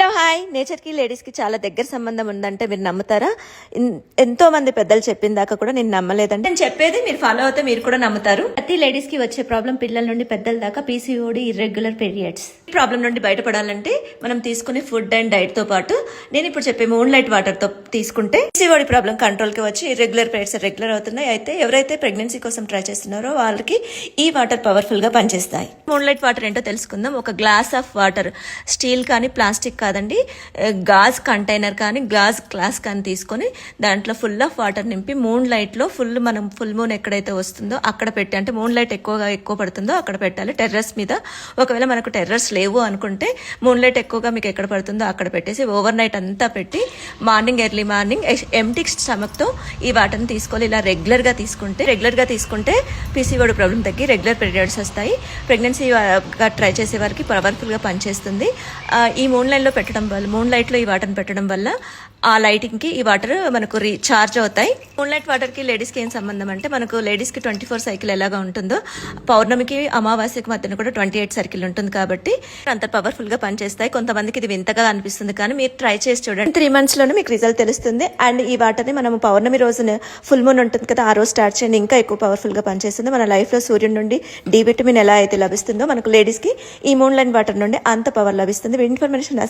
Hello hi. నేచర్కి లేడీస్కి చాలా దగ్గర సంబంధం ఉందంటే మీరు నమ్ముతారా? ఎంతో మంది పెద్దలు చెప్పిన దాకా కూడా నేను నమ్మలేదంటే నేను చెప్పేది మీరు ఫాలో అవుతే మీరు కూడా నమ్ముతారు. ప్రతి లేడీస్కి వచ్చే ప్రాబ్లం పిల్లల నుండి పెద్దల దాకా పీసీఓడి ఇర్రెగ్యులర్ పీరియడ్స్. ఈ ప్రాబ్లం నుండి బయటపడాలంటే మనం తీసుకునే ఫుడ్ అండ్ డైట్తో పాటు నేను ఇప్పుడు చెప్పే మూన్ లైట్ వాటర్తో తీసుకుంటే పీసీఓడి ప్రాబ్లం కంట్రోల్కి వచ్చి ఇర్రెగ్యులర్ పీరియడ్స్ రెగ్యులర్ అవుతున్నాయి. అయితే ఎవరైతే ప్రెగ్నెన్సీ కోసం ట్రై చేస్తున్నారో వాళ్ళకి ఈ వాటర్ పవర్ఫుల్గా పనిచేస్తాయి. మూన్ లైట్ వాటర్ ఏంటో తెలుసుకుందాం. ఒక గ్లాస్ ఆఫ్ వాటర్ స్టీల్ కానీ ప్లాస్టిక్ కాదండి గాజ్ కంటైనర్ కానీ గ్లాస్ గ్లాస్ కానీ తీసుకొని దాంట్లో ఫుల్ ఆఫ్ వాటర్ నింపి మూన్ లైట్లో ఫుల్ మనం ఫుల్ మూన్ ఎక్కడైతే వస్తుందో అక్కడ పెట్టి అంటే మూన్ లైట్ ఎక్కువగా ఎక్కువ పడుతుందో అక్కడ పెట్టాలి. టెర్రస్ మీద ఒకవేళ మనకు టెర్రస్ లేవు అనుకుంటే మూన్ లైట్ ఎక్కువగా మీకు ఎక్కడ పడుతుందో అక్కడ పెట్టేసి ఓవర్ నైట్ అంతా పెట్టి మార్నింగ్ ఎర్లీ మార్నింగ్ ఎంటీ స్టమక్తో ఈ వాటర్ని తీసుకోవాలి ఇలా రెగ్యులర్గా తీసుకుంటే రెగ్యులర్గా తీసుకుంటే పీసీఓడి ప్రాబ్లం తగ్గి రెగ్యులర్ పీరియడ్స్ వస్తాయి. ప్రెగ్నెన్సీ ట్రై చేసే వారికి పవర్ఫుల్గా పనిచేస్తుంది. ఈ మూన్ లైన్లో పెట్టడం వల్ల మూన్ లైట్లో ఈ వాటర్ పెట్టడం వల్ల ఆ లైటింగ్కి ఈ వాటర్ మనకు రీఛార్జ్ అవుతాయి. మూన్ లైట్ వాటర్కి లేడీస్కి ఏం సంబంధం అంటే మనకు లేడీస్కి ట్వంటీ ఫోర్ సైకిల్ ఎలాగా ఉంటుందో పౌర్ణమికి అమావాస్యకి మధ్యన కూడా ట్వంటీ ఎయిట్ సర్కిల్ ఉంటుంది కాబట్టి అంత పవర్ఫుల్గా పనిచేస్తాయి. కొంతమందికి ఇది వింతగా అనిపిస్తుంది కానీ మీరు ట్రై చేసి చూడండి. త్రీ మంత్స్లోనే మీకు రిజల్ట్ తెలుస్తుంది. అండ్ ఈ వాటర్ని మనం పౌర్ణమి రోజున ఫుల్ మూన్ ఉంటుంది కదా ఆ రోజు స్టార్ట్ చేయండి. ఇంకా ఎక్కువ పవర్ఫుల్గా పనిచేస్తుంది. మన లైఫ్లో సూర్యుడి నుండి డి విటమిన్ ఎలా అయితే లభిస్తుందో మనకు లేడీస్కి ఈ మూన్ లైన్ వాటర్ నుండి అంత పవర్ లభిస్తుంది. ఇన్ఫర్మేషన్